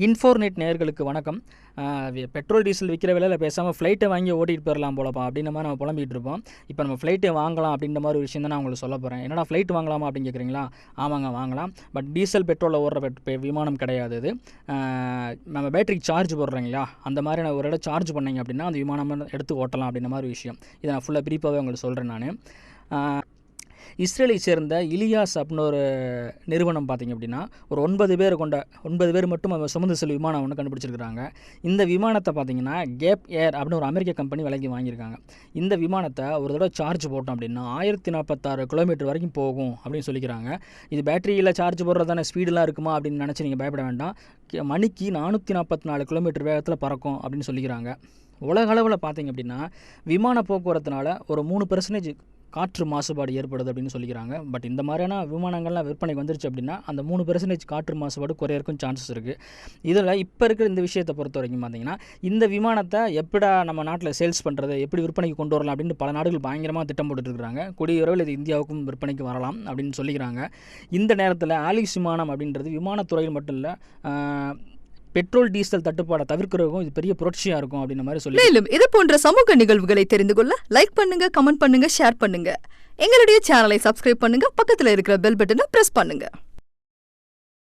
இன்ஃபோர்நெட் நேர்களுக்கு வணக்கம். Petrol diesel விற்கிற விலையில் பேசாமல் ஃப்ளைட்டை வாங்கி ஓட்டிகிட்டு போயிடலாம் போலப்பா. அப்படின்ற மாதிரி நம்ம புலம்பிட்டு இருப்போம். இப்போ நம்ம ஃப்ளைட்டை வாங்கலாம் அப்படின்ற மாதிரி ஒரு விஷயம் தான் நான் உங்களுக்கு சொல்ல போகிறேன் என்னடா ஃப்ளைட் வாங்கலாமா அப்படின்னு கேட்குறீங்களா ஆமாங்க வாங்கலாம். பட் டீசல் பெட்ரோலில் ஓடுற பெ- விமானம் கிடையாது இது நம்ம பேட்டரிக்கு சார்ஜ் போடுறீங்களா அந்த மாதிரி நான் ஒரு இடம் சார்ஜ் பண்ணிங்க அப்படின்னா அந்த விமானம் எடுத்து ஓட்டலாம் அப்படின்ற மாதிரி விஷயம். இதை நான் ஃபுல்லாக பிரீஃபாகவே உங்களுக்கு சொல்கிறேன் நான். இஸ்ரேலை சேர்ந்த இலியாஸ் அப்படின்னு ஒரு நிறுவனம் பார்த்தீங்க அப்படின்னா ஒரு ஒன்பது பேர் கொண்ட ஒன்பது பேர் மட்டும் அவங்க சுமந்து செல்லும் விமானம் ஒன்று கண்டுபிடிச்சிருக்கிறாங்க. இந்த விமானத்தை பார்த்தீங்கன்னா கேப் ஏர் அப்படின்னு ஒரு அமெரிக்க கம்பெனி விலைக்கு வாங்கியிருக்காங்க. இந்த விமானத்தை ஒரு தடவை சார்ஜ் போட்டோம் அப்படின்னா ஆயிரத்தி நாற்பத்தாறு கிலோமீட்டர் வரைக்கும் போகும் அப்படின்னு சொல்லிக்கிறாங்க. இது பேட்டரியில் சார்ஜ் போடுறதான ஸ்பீடெலாம் இருக்குமா அப்படின்னு நினச்சி நீங்கள் பயப்பட வேண்டாம். மணிக்கு நானூற்றி நாற்பத்தி நாலு கிலோமீட்டர் வேகத்தில் பறக்கும் அப்படின்னு சொல்லிக்கிறாங்க. உலக அளவில் பார்த்தீங்க அப்படின்னா விமான போக்குவரத்துனால ஒரு மூணு பெர்சன்டேஜ் காற்று மாசுபாடு ஏற்படுது அப்படின்னு சொல்லிக்கிறாங்க. பட் இந்த மாதிரியான விமானங்கள்லாம் விற்பனைக்கு வந்துருச்சு அப்படின்னா அந்த மூணு பெர்சன்டேஜ் காற்று மாசுபாடு குறையறக்கும் சான்சஸ் இருக்குது இதில் இப்போ இருக்கிற இந்த விஷயத்தை பொறுத்த வரைக்கும் பார்த்தீங்கன்னா இந்த விமானத்தை எப்படா நம்ம நாட்டில் சேல்ஸ் பண்ணுறது எப்படி விற்பனைக்கு கொண்டு வரலாம் அப்படின்னு பல நாடுகள் பயங்கரமாக திட்டம் போட்டுட்டு இருக்காங்க. கூடிய இது இந்தியாவுக்கும் விற்பனைக்கு வரலாம் அப்படின்னு சொல்லிக்கிறாங்க. இந்த நேரத்தில் ஆலிஸ் விமானம் அப்படின்றது விமானத்துறையில் மட்டும் இல்லை பெட்ரோல் டீசல் தட்டுப்பாடை தவிர்க்கிறதுக்கும் இது பெரிய புரட்சியாக இருக்கும் அப்படின்ற மாதிரி சொல்லி மேலும் இது போன்ற சமூக நிகழ்வுகளை தெரிந்து கொள்ள லைக் பண்ணுங்க கமெண்ட் பண்ணுங்க ஷேர் பண்ணுங்க. எங்களுடைய சேனலை சப்ஸ்கிரைப் பண்ணுங்க பக்கத்துல இருக்கிற பெல் பட்டனை பிரஸ் பண்ணுங்க.